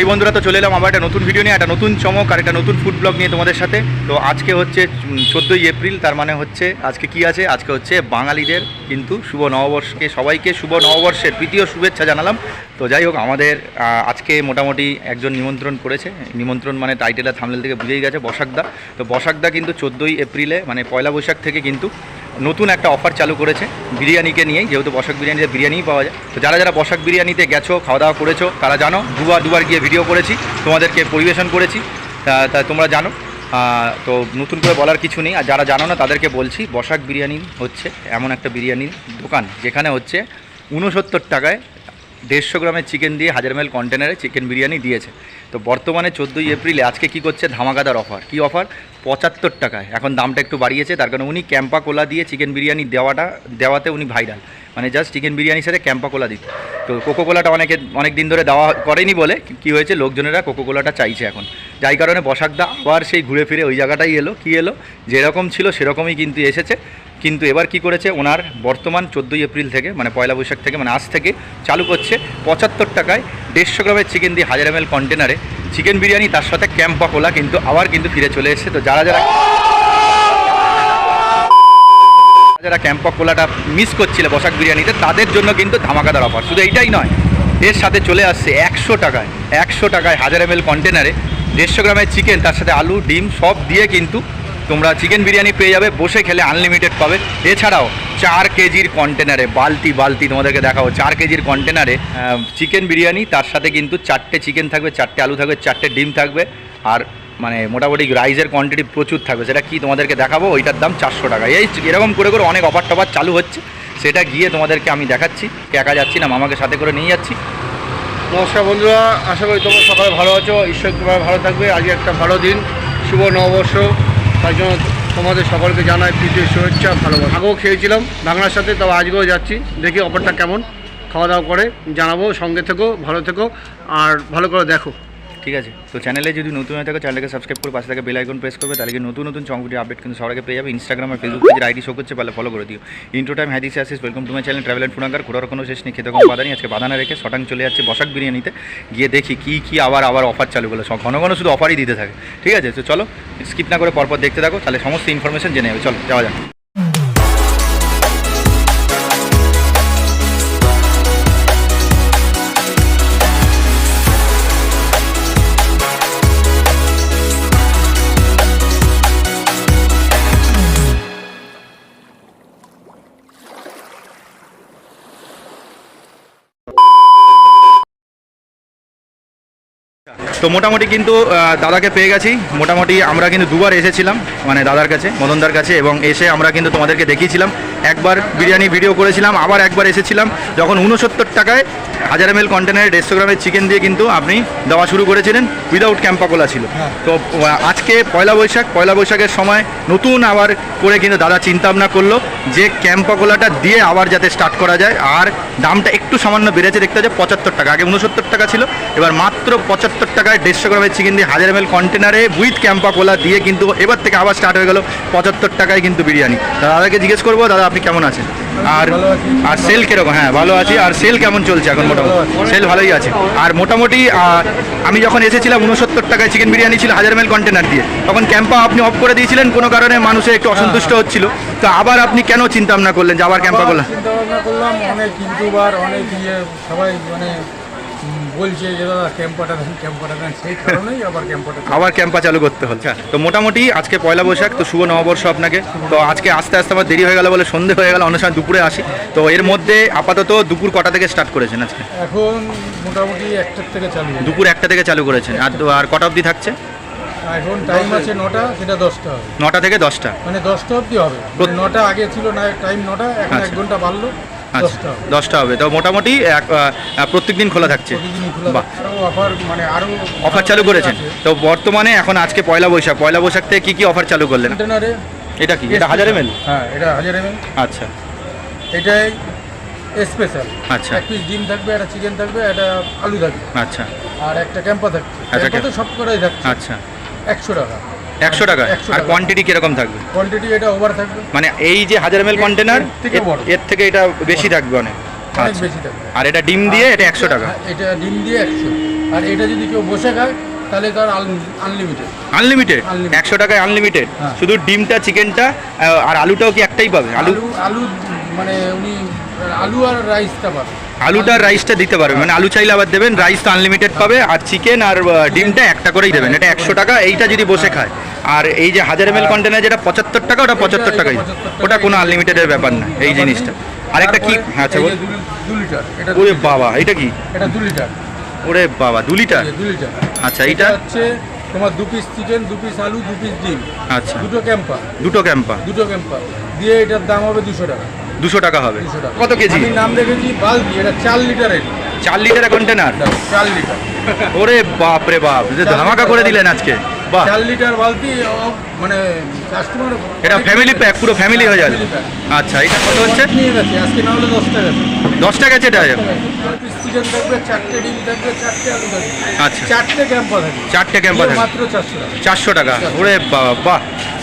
High বন্ধুরা তো চলে এলাম আবার একটা নতুন ভিডিও নিয়ে, একটা নতুন চমক আর একটা নতুন ফুড ব্লগ নিয়ে তোমাদের সাথে। তো আজকে হচ্ছে চোদ্দোই এপ্রিল, তার মানে হচ্ছে আজকে কি আছে? আজকে হচ্ছে বাঙালিদের কিন্তু শুভ নববর্ষকে, সবাইকে শুভ নববর্ষের তৃতীয় শুভেচ্ছা জানালাম। তো যাই হোক, আমাদের আজকে মোটামুটি একজন নিমন্ত্রণ করেছে। নিমন্ত্রণ মানে টাইটেল থামলেল থেকে বুঝেই গেছে বসাকদা তো বসাকদা কিন্তু চোদ্দোই এপ্রিলে মানে পয়লা বৈশাখ থেকে কিন্তু নতুন একটা অফার চালু করেছে, বিরিয়ানিকে নিয়েই, যেহেতু বসাক বিরিয়ানিতে বিরিয়ানিই পাওয়া যায়। তো যারা যারা বসাক বিরিয়ানিতে গেছো খাওয়া দাওয়া করেছ, তারা জানো, দুবার দুবার গিয়ে ভিডিও করেছি, তোমাদেরকে পরিবেশন করেছি, তা- তোমরা জানো। তো নতুন করে বলার কিছু নেই, আর যারা জানো না, তাদেরকে বলছি, বসাক বিরিয়ানি হচ্ছে এমন একটা বিরিয়ানির দোকান, যেখানে হচ্ছে ঊনসত্তর টাকায় দেড়শো গ্রামের চিকেন দিয়ে হাজার মেল কন্টেনারে চিকেন বিরিয়ানি দিয়েছে। তো বর্তমানে চোদ্দোই এপ্রিলে আজকে কি করছে ধামাকাদার অফার কি অফার পঁচাত্তর টাকায়। এখন দামটা একটু বাড়িয়েছে, তার কারণে উনি ক্যাম্পা কোলা দিয়ে চিকেন বিরিয়ানি দেওয়াটা, দেওয়াতে উনি ভাইরাল মানে জাস্ট চিকেন বিরিয়ানির সাথে ক্যাম্পা কোলা দিত। তো কোকো কোলাটা অনেকে অনেক দিন ধরে দেওয়া করেনি বলে কি- কি হয়েছে, লোকজনেরা কোকো কোলাটা চাইছে এখন। যাই কারণে বসাকদা আবার সেই ঘুরে ফিরে ওই জায়গাটাই এলো। কি এলো? যেরকম ছিল সেরকমই কিন্তু এসেছে। কিন্তু এবার কি করেছে? ওনার বর্তমান চোদ্দোই এপ্রিল থেকে মানে পয়লা বৈশাখ থেকে মানে আজ থেকে চালু করছে পঁচাত্তর টাকায় দেড়শো গ্রামের চিকেন দিয়ে হাজার এম কন্টেনারে চিকেন বিরিয়ানি, তার সাথে ক্যাম্পা কোলা, কিন্তু আবার কিন্তু ফিরে চলে এসেছে। তো যারা যারা যারা ক্যাম্পা কোলাটা মিস করছিল বসাক বিরিয়ানিতে, তাদের জন্য কিন্তু ধামাকাদার অফার শুধু এইটাই নয়, এর সাথে চলে আসছে একশো টাকায় একশো টাকায় হাজার এম কন্টেনারে দেড়শো গ্রামের চিকেন তার সাথে আলু, ডিম, সব দিয়ে কিন্তু তোমরা চিকেন বিরিয়ানি পেয়ে যাবে। বসে খেলে আনলিমিটেড পাবে। এছাড়াও চার কেজির কন্টেনারে বালতি বালতি তোমাদেরকে দেখাবো। চার কেজির কন্টেনারে চিকেন বিরিয়ানি, তার সাথে কিন্তু চারটে চিকেন থাকবে, চারটে আলু থাকবে, চারটে ডিম থাকবে। আর মানে মোটামুটি রাইসের কোয়ান্টিটি প্রচুর থাকবে। সেটা কি তোমাদেরকে দেখাবো? ওইটার দাম চারশো টাকা। এই এরকম করে করে অনেক অফার টফার চালু হচ্ছে। সেটা গিয়ে তোমাদেরকে আমি দেখাচ্ছি। একা যাচ্ছি না, মামাকে সাথে করে নিয়ে যাচ্ছি। নমস্কার বন্ধুরা, আশা করি তোমরা সকালে ভালো আছো। ঈশ্বর তোমার ভালো থাকবে। আজকে একটা ভালো দিন। শুভ নববর্ষ। তার জন্য তোমাদের সকলকে জানাই প্রীতি, শুভেচ্ছা, ভালোবাসা। আগেও খেয়েছিলাম বাংলার সাথে, তবে আজকেও যাচ্ছি। দেখি অফারটা কেমন। খাওয়া দাওয়া করে জানাব। সঙ্গে থেকো, ভালো থেকো। আর ভালো করে দেখো। ঠিক আছে? তো চ্যানেলে যদি নতুন হয়ে থাকে চ্যানেলকে সাবস্ক্রাইব করে পাশে থাকে বেল আইকন প্রেস করবে, তাহলে নতুন নতুন চমকুটি আপডেট কিন্তু আগে পেয়ে যাবে। ইনস্টাগ্রাম আর ফেসবুক পেজের আইডি শো করছে পারলে ফলো করে দিও। ইন্ট্রো টাইম হ্যাদিস আসিস welcome to my channel travel and ফুনাগার ঘোরার কোনো শেষ নেই, খেতে কোনো বাধা নেই, আজকে বাধা না রেখে শটাং চলে যাচ্ছে বসাক বিরিয়ানিতে। গিয়ে দেখি কি কি আবার আবার অফার চালু করল। ঘন ঘন শুধু অফারই দিতে থাকে। ঠিক আছে? তো চলো স্কিপ না করে পরপর দেখতে থাকো, তাহলে সমস্ত ইনফরমেশন জেনে যাবে। চলো, যাওয়া যাক। তো মোটামুটি কিন্তু দাদাকে পেয়ে গেছি। মোটামুটি আমরা কিন্তু দুবার এসেছিলাম মানে দাদার কাছে মদনদার কাছে এবং এসে আমরা কিন্তু তোমাদেরকে দেখিয়েছিলাম। একবার বিরিয়ানি ভিডিও করেছিলাম আবার একবার এসেছিলাম। যখন উনসত্তর টাকায় হাজার এম এল কন্টেনারে দেড়শো গ্রামের চিকেন দিয়ে কিন্তু আপনি দেওয়া শুরু করেছিলেন উইদাউট ক্যাম্পাকোলা ছিল। তো আজকে পয়লা বৈশাখ পয়লা বৈশাখের সময় নতুন আবার করে কিন্তু দাদা চিন্তা ভাবনা করল যে ক্যাম্পাকোলাটা দিয়ে আবার যাতে স্টার্ট করা যায় আর দামটা একটু সামান্য বেড়েছে দেখতে হচ্ছে পঁচাত্তর টাকা। আগে উনসত্তর টাকা ছিল এবার মাত্র পঁচাত্তর টাকায় দেড়শো গ্রামের চিকেন দিয়ে হাজার এম এল কন্টেনারে উইথ ক্যাম্পা কোলা দিয়ে কিন্তু এবার থেকে আবার স্টার্ট হয়ে গেল পঁচাত্তর টাকায় কিন্তু বিরিয়ানি। দাদাকে জিজ্ঞেস করব দাদা আপনি কেমন আছেন? আর আর সেল কীরকম? হ্যাঁ ভালো আছি। আর সেল কেমন চলছে এখন মোটামুটি? সেল ভালোই আছে। আর মোটামুটি আমি যখন এসেছিলাম উনসত্তর টাকায় চিকেন বিরিয়ানি ছিল হাজার এম এল কন্টেনার দিয়ে। তখন ক্যাম্পা আপনি অফ করে দিয়েছিলেন কোনো কারণে মানুষের একটু অসন্তুষ্ট হচ্ছিল। তো আবার আপনি কেন চিন্তা ভাবনা করলেন যে আবার ক্যাম্পা করলেন চিন্তা ভাবনা করলাম অনেক ইউটিউবার অনেক ইয়ে সবাই মানে বলছে যে দাদা ক্যাম্পাটা দেন ক্যাম্পাটা দেন। সেই কারণেই আবার ক্যাম্পাটা আবার ক্যাম্পা চালু করতে হল তো মোটামুটি আজকে পয়লা বৈশাখ তো শুভ নববর্ষ আপনাকে। তো আজকে আস্তে আস্তে আমার দেরি হয়ে গেল বলে সন্ধে হয়ে গেল অন্য সময় দুপুরে আসি। তো এর মধ্যে আপাতত দুপুর কটা থেকে স্টার্ট করেছেন আজকে? এখন মোটামুটি একটার থেকে চালু দুপুর একটা থেকে চালু করেছেন। আর আর কটা অবধি থাকছে? এখন টাইম আছে নটা সেটা দশটা হবে। নটা থেকে দশটা। মানে দশটা অবধি হবে। মানে নটা আগে ছিল না টাইম নটা এখন এক আচ্ছা। ঘণ্টা বাড়লো। আচ্ছা দশটা হবে। তো মোটামুটি প্রত্যেক দিন খোলা থাকছে। বাহ। অফার মানে চালু করেছেন। তো বর্তমানে এখন আজকে পয়লা বৈশাখ। পয়লা বৈশাখ থেকে কি কি অফার চালু করলেন? এটা কি? এটা হাজার এমএল হ্যাঁ এটা হাজার এমএল আচ্ছা। এটাই স্পেশাল আচ্ছা। এক পিস ডিম থাকবে একটা চিকেন থাকবে একটা আলু থাকবে। আচ্ছা। আর একটা ক্যাম্পা থাকবে আচ্ছা, সব কটাই থাকছে। আচ্ছা। একশো টাকা। একশো টাকা। আর। কোয়ান্টিটি কীরকম থাকবে? কোয়ান্টিটি এটা ওভার থাকবে। মানে এই যে হাজার এম কন্টেনার এর থেকে এটা বেশি থাকবে অনেক। আচ্ছা। আর এটা ডিম দিয়ে এটা একশো টাকা? হ্যাঁ, এটা ডিম দিয়ে একশো। আর এটা যদি কেউ বসে খায় তাহলে তার আনলিমিটেড আনলিমিটেড। একশো টাকায় আনলিমিটেড হ্যাঁ। শুধু ডিমটা চিকেনটা আর আলুটাও কি একটাই পাবে? আলু আলু আলু মানে উনি আলু আর রাইসটা পাবে। আলুটা রাইসটা দিতে পারবে মানে আলু চাইলে আবার দেবেন রাইস আনলিমিটেড পাবে আর চিকেন আর ডিমটা একটা করেই দেবেন এটা একশো টাকা এইটা যদি বসে খায়। আর এই যে হাজার এম এল কন্টেনার যেটা পঁচাত্তর টাকা ওটা পঁচাত্তর টাকাই। ওটা কোনো আনলিমিটেডের ব্যাপার না এই জিনিসটা। আরেকটা কি? হ্যাঁ আচ্ছা বল। ওরে বাবা এটা কি? এটা দু লিটার ওরে বাবা দু লিটার দু লিটার আচ্ছা এইটা? হচ্ছে তোমার দু পিস চিকেন দু পিস আলু দু পিস ডিম। আচ্ছা। দুটো ক্যাম্পা দুটো ক্যাম্পা দুটো ক্যাম্পা দিয়ে এটার দাম হবে দুশো টাকা। দুশো টাকা হবে। কত কেজি? নাম দেখেছি বালতি এটা চার লিটারের। চার লিটারের কন্টেনার চার লিটার। ওরে বাপ রে বাপ যে ধামাকা করে দিলেন আজকে। বাহ। চার লিটার বালতি মানে কাস্টমার এটা ফ্যামিলি প্যাক পুরো ফ্যামিলি হয়ে যাবে। আচ্ছা এটা কত হচ্ছে? আজকে না হলে দশ টাকা দশ টাকা আছে। এটা চিকেন থাকবে চারটে ডিম থাকবে চারটে আলু থাকবে। আচ্ছা। চারটে ক্যাম্পা থাকবে। চারটে ক্যাম্পা থাকবে। মাত্র চারশো টাকা। চারশো টাকা। ওরে বাবা বাহ।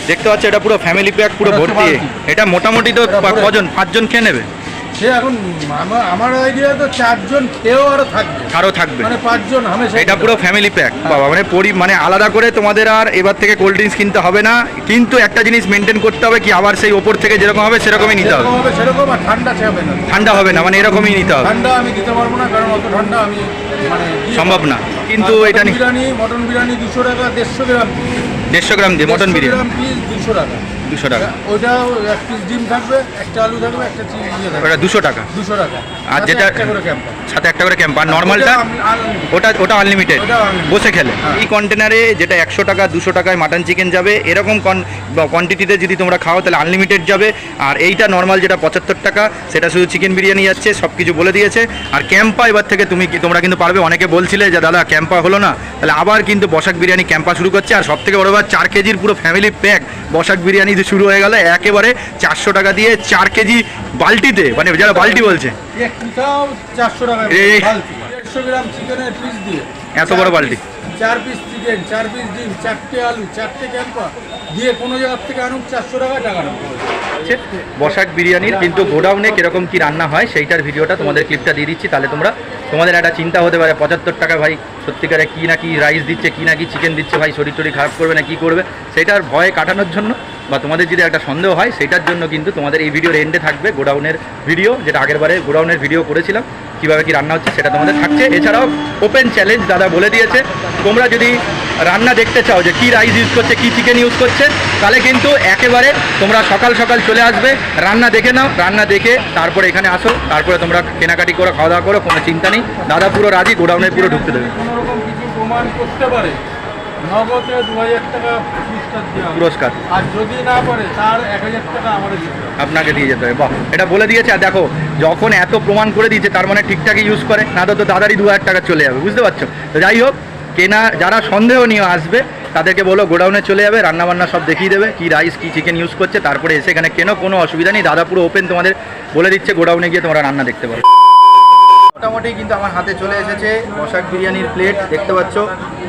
দেখতে পাচ্ছ এটা পুরো ফ্যামিলি প্যাক পুরো ভর্তি। এটা মোটামুটি তো কজন পাঁচজন খেয়ে নেবে? সে এখন আমার আইডিয়া তো চারজন খেয়েও আরও থাকবে। আরও থাকবে। মানে পাঁচজন হামেশা এটা পুরো ফ্যামিলি প্যাক বাবা মানে পরি মানে আলাদা করে তোমাদের আর এবার থেকে কোল্ড ড্রিঙ্কস কিনতে হবে না। কিন্তু একটা জিনিস মেনটেন করতে হবে কি আবার সেই ওপর থেকে যেরকম হবে সেরকমই নিতে হবে। সেরকম আর ঠান্ডা চাবে না। ঠান্ডা হবে না মানে এরকমই নিতে হবে। ঠান্ডা আমি দিতে পারব না কারণ অত ঠান্ডা আমি মানে সম্ভব না। কিন্তু এটা মটন বিরিয়ানি মটন বিরিয়ানি দুশো টাকা দেড়শো গ্রাম। দেড়শো গ্রাম দিয়ে মটন 150 বিরিয়ানি। দুশো টাকা। দুশো টাকা। ওইটাও এক পিস ডিম থাকবে একটা আলু থাকবে একটা চিজ ইয়ে থাকবে। ওটা দুশো টাকা। দুশো টাকা। আর যেটা সাথে একটা করে ক্যাম্প আর নর্মালটা ওটা ওটা আনলিমিটেড বসে খেলে। হ্যাঁ। এই কন্টেনারে যেটা একশো টাকা দুশো টাকায় মাটন চিকেন যাবে এরকম কোয়ান্টিটিতে যদি তোমরা খাও তাহলে আনলিমিটেড যাবে। আর এইটা নর্মাল যেটা পঁচাত্তর টাকা সেটা শুধু চিকেন বিরিয়ানি যাচ্ছে সব কিছু বলে দিয়েছে। আর ক্যাম্পা এবার থেকে তুমি তোমরা কিন্তু পারবে। অনেকে বলছিলে যে দাদা ক্যাম্পা হলো না। তাহলে আবার কিন্তু বসাক বিরিয়ানি ক্যাম্পা শুরু করছে। আর সব থেকে বড় চার কেজির পুরো ফ্যামিলি প্যাক বসাক বিরিয়ানি যে শুরু হয়ে গেল একেবারে চারশো টাকা দিয়ে চার কেজি বালতিতে মানে যারা বালতি বলছে। এত বড় বালতি। চার পিস চিকেন চার পিস ডিম চারটে আলু চারটে ক্যাম্পা দিয়ে কোনো জায়গার থেকে আনুক চারশো টাকা টাকা বসাক বিরিয়ানির কিন্তু গোডাউনে কীরকম কি রান্না হয় সেইটার ভিডিওটা তোমাদের ক্লিপটা দিয়ে দিচ্ছি তাহলে তোমরা তোমাদের একটা চিন্তা হতে পারে পঁচাত্তর টাকা ভাই সত্যিকারে কি না কি রাইস দিচ্ছে কি না কি চিকেন দিচ্ছে ভাই শরীর টরি খারাপ করবে না কি করবে সেটার ভয় কাটানোর জন্য বা তোমাদের যদি একটা সন্দেহ হয়, সেটার জন্য কিন্তু তোমাদের এই ভিডিওর এন্ডে থাকবে গোডাউনের ভিডিও যেটা আগের বারে গোডাউনের ভিডিও করেছিলাম। কীভাবে কি রান্না হচ্ছে সেটা তোমাদের থাকছে। এছাড়াও ওপেন চ্যালেঞ্জ দাদা বলে দিয়েছে, তোমরা যদি রান্না দেখতে চাও যে কি রাইস ইউজ করছে, কি চিকেন ইউজ করছে, তাহলে কিন্তু একেবারে তোমরা সকাল সকাল চলে আসবে, রান্না দেখে নাও, রান্না দেখে তারপরে এখানে আসো, তারপরে তোমরা কেনাকাটি করো খাওয়া দাওয়া করো, কোনো চিন্তা নেই। দাদা পুরো রাজি, গোডাউনে পুরো ঢুকতে দেবে। করতে পারে। নগদে দু হাজার টাকা পুরস্কার দেওয়া হবে। পুরস্কার। আর যদি না পারে তার এক হাজার টাকা আমাদের আপনাকে দিয়ে যেতে হবে। বাহ এটা বলে দিয়েছে। আর দেখো যখন এত প্রমাণ করে দিয়েছে তার মানে ঠিকঠাকই ইউজ করে। না তো দাদারই দু হাজার টাকা চলে যাবে বুঝতে পারছ? তো যাই হোক কেনা যারা সন্দেহ নিয়ে আসবে তাদেরকে বলো গোডাউনে চলে যাবে রান্নাবান্না সব দেখিয়ে দেবে কি রাইস কি চিকেন ইউজ করছে। তারপরে এসে এখানে কেন কোনো অসুবিধা নেই। দাদা পুরো ওপেন তোমাদের বলে দিচ্ছে গোডাউনে গিয়ে তোমরা রান্না দেখতে পারো। মোটামুটি কিন্তু আমার হাতে চলে এসেছে। বসাক বিরিয়ানির প্লেট দেখতে পাচ্ছ।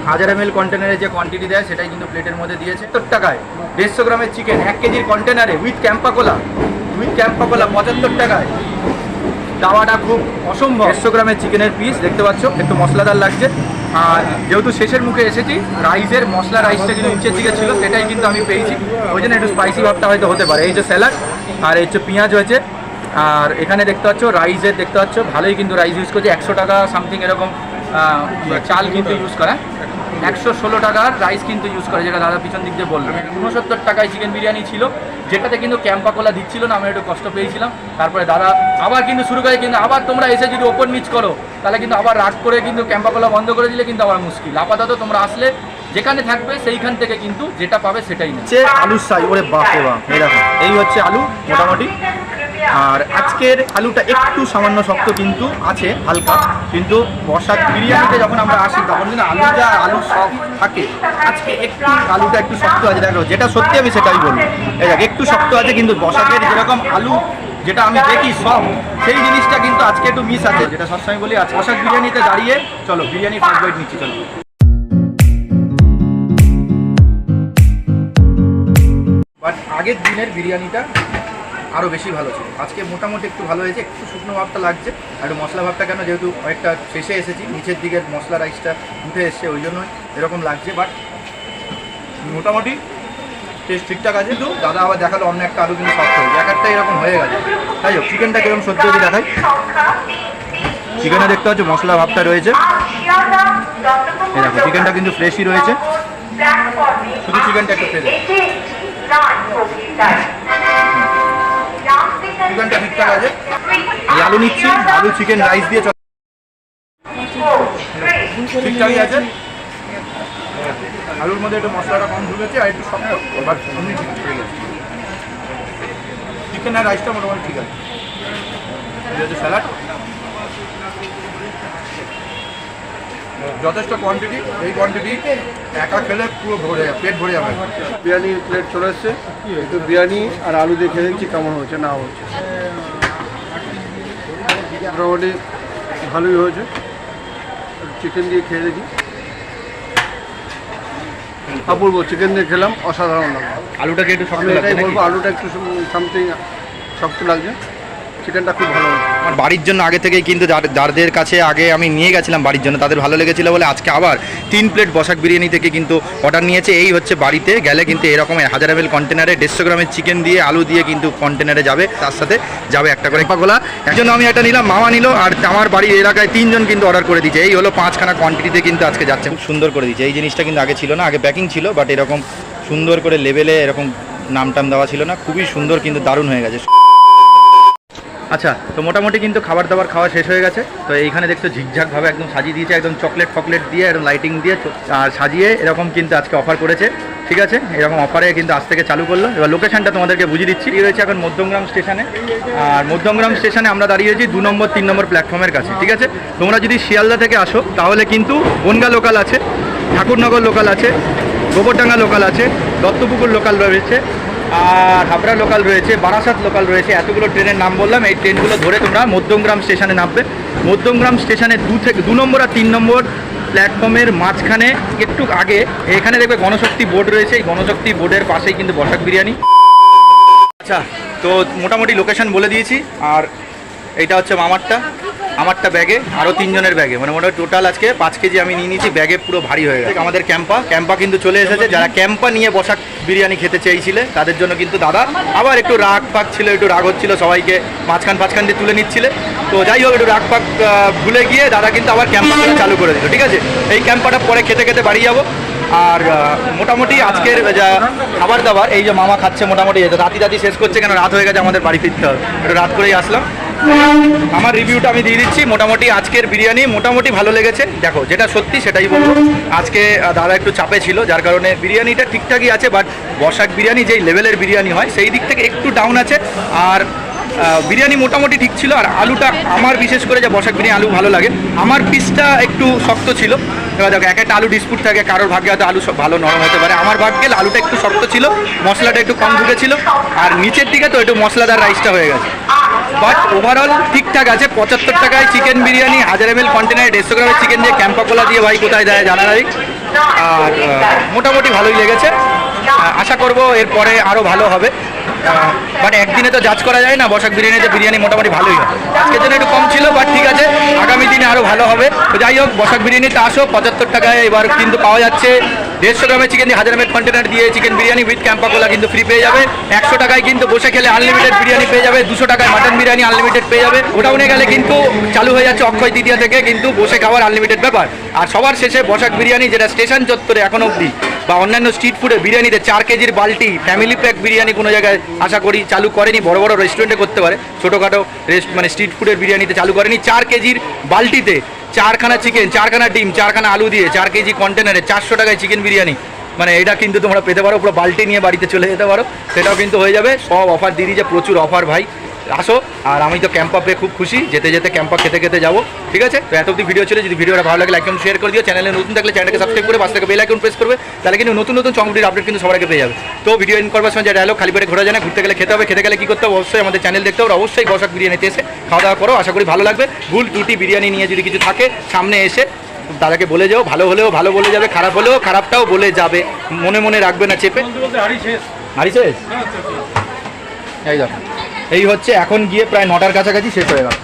হাজার এম এল কন্টেনারে যে কোয়ান্টিটি দেয়, সেটাই কিন্তু প্লেটের মধ্যে দিয়েছে। সত্তর টাকায়। দেড়শো গ্রামের চিকেন এক কেজির কন্টেনারে উইথ ক্যাম্পাকোলা উইথ ক্যাম্পাকোলা পঁচাত্তর টাকায়। দাওয়াটা খুব অসম্ভব। দেড়শো গ্রামের চিকেনের পিস দেখতে পাচ্ছ। একটু মশলাদার লাগছে। আর যেহেতু শেষের মুখে এসেছি রাইসের মশলা রাইসটা কিন্তু নিচের দিকে ছিল, সেটাই কিন্তু আমি পেয়েছি। ওই জন্য একটু স্পাইসি ভাবটা হয়তো হতে পারে। এই যে স্যালাড আর এই হচ্ছে পেঁয়াজ হয়েছে। আর এখানে দেখতে পাচ্ছ রাইসের দেখতে পাচ্ছ? ভালোই কিন্তু রাইস ইউজ করছে। একশো টাকা সামথিং এরকম চাল কিন্তু ইউজ করা। একশো ষোলো টাকার রাইস কিন্তু ইউজ করে, যেটা দাদা পিছন দিক দিয়ে বলল। উনসত্তর টাকায় চিকেন বিরিয়ানি ছিল। যেটাতে কিন্তু ক্যাম্পা কোলা দিচ্ছিল না আমি একটু কষ্ট পেয়েছিলাম। তারপরে দাদা আবার কিন্তু শুরু করে, কিন্তু আবার তোমরা এসে যদি ওপর নিচ করো, তাহলে কিন্তু আবার রাগ করে কিন্তু ক্যাম্পা কোলা বন্ধ করে দিলে কিন্তু আবার মুশকিল। আপাতত তোমরা আসলে যেখানে থাকবে, সেইখান থেকে কিন্তু যেটা পাবে সেটাই হচ্ছে আলুর সাই ওরে বাপ। এই হচ্ছে আলু, মোটামুটি। আর আজকের আলুটা একটু সামান্য শক্ত কিন্তু আছে, হালকা। কিন্তু বর্ষার বিরিয়ানিতে যখন আমরা আসি, তখন কিন্তু আলু যা আলু সব থাকে। আজকে একটু আলুটা একটু শক্ত আছে। দেখো, যেটা সত্যি আমি সেটাই বলব। দেখ, একটু শক্ত আছে, কিন্তু বসাকের যেরকম আলু যেটা আমি দেখি সব সেই জিনিসটা কিন্তু আজকে একটু মিস আছে। যেটা সবসময় বলি, আজ বসাক বিরিয়ানিতে দাঁড়িয়ে চলো, বিরিয়ানি ফার্স্ট বাইট নিচ্ছি, চলো। আগের দিনের বিরিয়ানিটা আরও বেশি ভালো ছিল। আজকে মোটামুটি একটু ভালো হয়েছে, একটু শুকনো ভাবটা লাগছে, আর একটু মশলা ভাবটা কেন যেহেতু অনেকটা শেষে এসেছি, নিচের দিকে মশলা রাইসটা উঠে এসছে ওই জন্যই এরকম লাগছে বাট মোটামুটি টেস্ট ঠিকঠাক আছে। তো দাদা আবার দেখাল অন্য একটা আলু কিন্তু সফট হয়েছে। এক একটা এরকম হয়ে গেছে। তাই হোক চিকেনটা কীরকম সত্যি যদি দেখাই। চিকেনে দেখতে পাচ্ছ মশলা ভাবটা রয়েছে। দেখো চিকেনটা কিন্তু ফ্রেশই রয়েছে। শুধু চিকেনটা একটু ফ্রেশ চিকেনটা ঠিকঠাক আছে আলু নিচ্ছি, আলু, চিকেন, রাইস দিয়ে চল ঠিকঠাকই আছে। আলুর মধ্যে একটু মশলাটা কম ঢুকেছে, আর একটু এমনি ঠিক হয়ে গেছে চিকেন আর রাইসটা মোটামুটি ঠিক আছে। স্যালাড। যথেষ্ট কোয়ান্টিটি এই কোয়ান্টিটি একা খেলে পুরো ভরে যাবে পেট ভরে যাবে। বিরিয়ানির প্লেট চলে এসছে। একটু বিরিয়ানি আর আলু দিয়ে খেয়ে দেখছি কেমন হয়েছে না হচ্ছে মোটামুটি ভালোই হয়েছে। চিকেন দিয়ে খেয়ে দেখি। অপূর্ব চিকেন দিয়ে খেলাম অসাধারণ লাগল। আলুটাকে একটু আমি এটাই বলব আলুটা একটু সামথিং শক্ত লাগছে। চিকেনটা খুব ভালো। আমার বাড়ির জন্য আগে থেকেই কিন্তু যাদের কাছে আগে আমি নিয়ে গেছিলাম বাড়ির জন্য, তাদের ভালো লেগেছিল বলে আজকে আবার তিন প্লেট বসাক বিরিয়ানি থেকে কিন্তু অর্ডার নিয়েছে। এই হচ্ছে বাড়িতে, গেলে কিন্তু এরকম হাজার এমএল কন্টেনারে দেড়শো গ্রামের চিকেন দিয়ে আলু দিয়ে কিন্তু কন্টেনারে যাবে, তার সাথে যাবে একটা করে পাগোলা। একজন আমি একটা নিলাম, মামা নিল, আর আমার বাড়ির এলাকায় তিনজন কিন্তু অর্ডার করে দিয়েছে। এই হলো পাঁচখানা কোয়ান্টিটিতে কিন্তু আজকে যাচ্ছে। খুব সুন্দর করে দিয়েছে। এই জিনিসটা কিন্তু আগে ছিল না, আগে প্যাকিং ছিল বাট এরকম সুন্দর করে লেভেলে এরকম নাম টাম দেওয়া ছিল না। খুবই সুন্দর কিন্তু দারুণ হয়ে গেছে। আচ্ছা তো মোটামুটি কিন্তু খাবার দাবার খাওয়া শেষ হয়ে গেছে। তো এইখানে দেখছ ঝিকঝাকভাবে একদম সাজিয়ে দিয়েছে, একদম চকলেট ফকলেট দিয়ে, একদম লাইটিং দিয়ে আর সাজিয়ে এরকম কিন্তু আজকে অফার করেছে। ঠিক আছে? এরকম অফারে কিন্তু আজ থেকে চালু করল। এবার লোকেশনটা তোমাদেরকে বুঝিয়ে দিচ্ছি। এই রয়েছে এখন মধ্যমগ্রাম স্টেশনে। আর মধ্যমগ্রাম স্টেশনে আমরা দাঁড়িয়েছি দু নম্বর, তিন নম্বর প্ল্যাটফর্মের কাছে। ঠিক আছে? তোমরা যদি শিয়ালদা থেকে আসো, তাহলে কিন্তু বনগা লোকাল আছে, ঠাকুরনগর লোকাল আছে, গোবরডাঙ্গা লোকাল আছে, দত্তপুকুর লোকাল রয়েছে আর হাবড়া লোকাল রয়েছে, বারাসাত লোকাল রয়েছে, এতগুলো ট্রেনের নাম বললাম, এই ট্রেনগুলো ধরে তোমরা মধ্যমগ্রাম স্টেশনে নামবে। মধ্যমগ্রাম স্টেশনে দু থেকে দু নম্বর আর তিন নম্বর প্ল্যাটফর্মের মাঝখানে, একটু আগে, এখানে দেখবে গণশক্তি বোর্ড রয়েছে, এই গণশক্তি বোর্ডের পাশেই কিন্তু বসাক বিরিয়ানি। আচ্ছা তো মোটামুটি লোকেশন বলে দিয়েছি, আর এইটা হচ্ছে মামারটা। আমারটা ব্যাগে আরও তিনজনের ব্যাগে। মানে মোটামুটি টোটাল আজকে পাঁচ কেজি আমি নিয়ে নিয়েছি, ব্যাগে পুরো ভারী হয়ে গেছে। আমাদের ক্যাম্পা ক্যাম্পা কিন্তু চলে এসেছে। যারা ক্যাম্পা নিয়ে বসাক বিরিয়ানি খেতে চেয়েছিলে, তাদের জন্য কিন্তু দাদা আবার একটু রাগ পাক ছিল, একটু রাগ হচ্ছিল, সবাইকে মাঝখান ফাঝখান দিয়ে তুলে নিচ্ছিলে। তো যাই হোক, একটু রাগ পাক ভুলে গিয়ে দাদা কিন্তু আবার ক্যাম্পাটা চালু করে দিল, ঠিক আছে? এই ক্যাম্পাটা পরে খেতে খেতে বাড়ি যাব। আর মোটামুটি আজকের যা খাবার দাবার, এই যে মামা খাচ্ছে মোটামুটি রাতি রাতি শেষ করছে কেন? রাত হয়ে গেছে, আমাদের বাড়ি ফিরতে হবে। একটু রাত করেই আসলাম। আমার রিভিউটা আমি দিয়ে দিচ্ছি। মোটামুটি আজকের বিরিয়ানি মোটামুটি ভালো লেগেছে। দেখো, যেটা সত্যি সেটাই বলব। আজকে দাদা একটু চাপে ছিল, যার কারণে বিরিয়ানিটা ঠিকঠাকই আছে বাট বসাক বিরিয়ানি, যেই লেভেলের বিরিয়ানি হয়, সেই দিক থেকে একটু ডাউন আছে। আর বিরিয়ানি মোটামুটি ঠিক ছিল, আর আলুটা আমার বিশেষ করে যে বসাক বিরিয়ানি, আলু ভালো লাগে। আমার পিসটা একটু শক্ত ছিল। এবার দেখো, এক একটা আলু ডিসপুট থাকে, কারোর ভাগ্যে হয়তো আলু ভালো, নরম হতে পারে। আমার ভাগ্যে আলুটা একটু শক্ত ছিল, মশলাটা একটু কম ঢুকেছিল। আর নিচের দিকে তো একটু মশলাদার রাইসটা হয়ে গেছে। বাট ওভারঅল ঠিকঠাক আছে। পঁচাত্তর টাকায় চিকেন বিরিয়ানি, হাজার এম এল কন্টেনারে দেড়শো গ্রামের চিকেন দিয়ে ক্যাম্পা কোলা দিয়ে ভাই কোথায় দেয় জানা নাই। আর মোটামুটি ভালোই লেগেছে। আশা করব এরপরে আরও ভালো হবে। বাট একদিনে তো জাজ করা যায় না, বসাক বিরিয়ানিতে বিরিয়ানি মোটামুটি ভালোই হয় আজকের জন্য একটু কম ছিল বাট ঠিক আছে দিনে আরও ভালো হবে। তো যাই হোক, বসাক বিরিয়ানিতে আসো, পঁচাত্তর টাকায় এবার কিন্তু পাওয়া যাচ্ছে। দেড়শো গ্রামের চিকেন হাজার গ্রামের কন্টেনার দিয়ে চিকেন বিরিয়ানি উইথ ক্যাম্পা কোলা কিন্তু ফ্রি পেয়ে যাবে। একশো টাকায় কিন্তু বসে খেলে আনলিমিটেড বিরিয়ানি পেয়ে যাবে, দুশো টাকায় মাটন বিরিয়ানি আনলিমিটেড পেয়ে যাবে। গোডাউনে গেলে কিন্তু চালু হয়ে যাচ্ছে অক্ষয় তৃতীয়া থেকে, কিন্তু বসে খাওয়ার আনলিমিটেড ব্যাপার। আর সবার শেষে বসাক বিরিয়ানি, যেটা স্টেশন চত্বরে এখন অবধি, বা অন্যান্য স্ট্রিট ফুডে বিরিয়ানিতে চার কেজির বালতি ফ্যামিলি প্যাক বিরিয়ানি কোনো জায়গায় আশা করি চালু করেনি, বড় বড় রেস্টুরেন্টে করতে পারে। ছোটোখাটো রেস্ট মানে স্ট্রিট ফুডের বিরিয়ানিতে চালু করেনি, চার কেজির বালতিতে চারখানা চিকেন চারখানা ডিম, চারখানা আলু দিয়ে চার কেজি কন্টেনারে চারশো টাকায় চিকেন বিরিয়ানি। মানে এটা কিন্তু তোমরা পেতে পারো, পুরো বালতি নিয়ে বাড়িতে চলে যেতে পারো। সেটাও কিন্তু হয়ে যাবে। সব অফার দিয়ে দিয়েছে, প্রচুর অফার ভাই। আসো, আর আমি তো ক্যাম্পা পেয়ে খুব খুশি। যেতে যেতে ক্যাম্পা খেতে খেতে যাব। ঠিক আছে? তো এত ভিডিও ছিল যদি ভিডিওটা ভালো লাগে এবং শেয়ার করে দিও। চ্যানেলে নতুন থাকলে চ্যানেলকে সাবস্ক্রাইব করে পাশ থেকে বেল আইকন প্রেস করবে। তাহলে কিন্তু নতুন নতুন চমকটির আপডেট কিন্তু সবাইকে পেয়ে যাবে। তো ভিডিও এন্ড করবার সময় যে ডায়লগ খালি পেটে ঘোরা যায় না, ঘুরতে গেলে খেতে হবে। খেতে গেলে কি করতে হবে? অবশ্যই আমাদের চ্যানেল দেখতে হবে। অবশ্যই বসাক বিরিয়ানিতে এসে খাওয়া দাওয়া করো আশা করি ভালো লাগবে। ভুল টুটি বিরিয়ানি নিয়ে যদি কিছু থাকে সামনে এসে দাদাকে বলে যাও ভালো হলেও ভালো বলে যাবে খারাপ হলেও খারাপটাও বলে যাবে মনে মনে রাখবে না চেপে। শেষ। এই দেখো এই হচ্ছে এখন গিয়ে প্রায় নটার কাছাকাছি শেষ হয়ে গেল।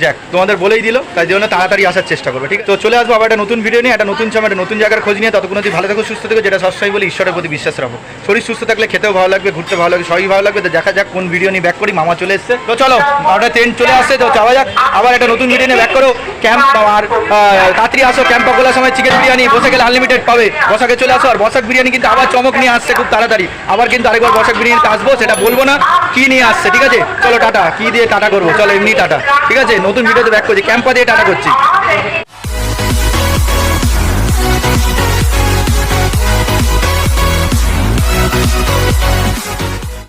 যাক, তোমাদের বলেই দিল তাই জন্য তাড়াতাড়ি আসার চেষ্টা করবে, ঠিক? তো চলে আসব আবার একটা নতুন ভিডিও নিয়ে, একটা নতুন সময়, একটা নতুন জায়গার খোঁজ নিয়ে, ততক্ষণ অবধি ভালো থাকো, সুস্থ থেকো, যেটা সবসময় বলে, ঈশ্বরের প্রতি বিশ্বাস রাখো। শরীর সুস্থ থাকলে খেতেও ভালো লাগবে, ঘুরতে ভালো লাগবে, সবই ভালো লাগবে, তো দেখা যাক কোন ভিডিও নিয়ে ব্যাক করি, মামা চলে এসছে। তো চলো, বারোটা ট্রেন চলে আসছে, তো যাওয়া যাক, আবার একটা নতুন ভিডিও নিয়ে ব্যাক করো। ক্যাম্প আর তাড়াতাড়ি আসো ক্যাম্প খোলার সময় চিকেন বিরিয়ানি, বসে গেলে আনলিমিটেড পাবে। বসাকে চলে আসো, আর বসাক বিরিয়ানি কিন্তু আবার চমক নিয়ে আসছে খুব তাড়াতাড়ি। আবার কিন্তু আরেকবার বসাক বিরিয়ানিতে আসব, সেটা বলব না, কি নিয়ে আসছে, ঠিক আছে? চলো টাটা, কি দিয়ে টাটা করব? চলো এমনি টাটা, ঠিক আছে? নতুন ভিডিওতে ব্যাক করছি। ক্যাম্পা দিয়ে টাটা করছি।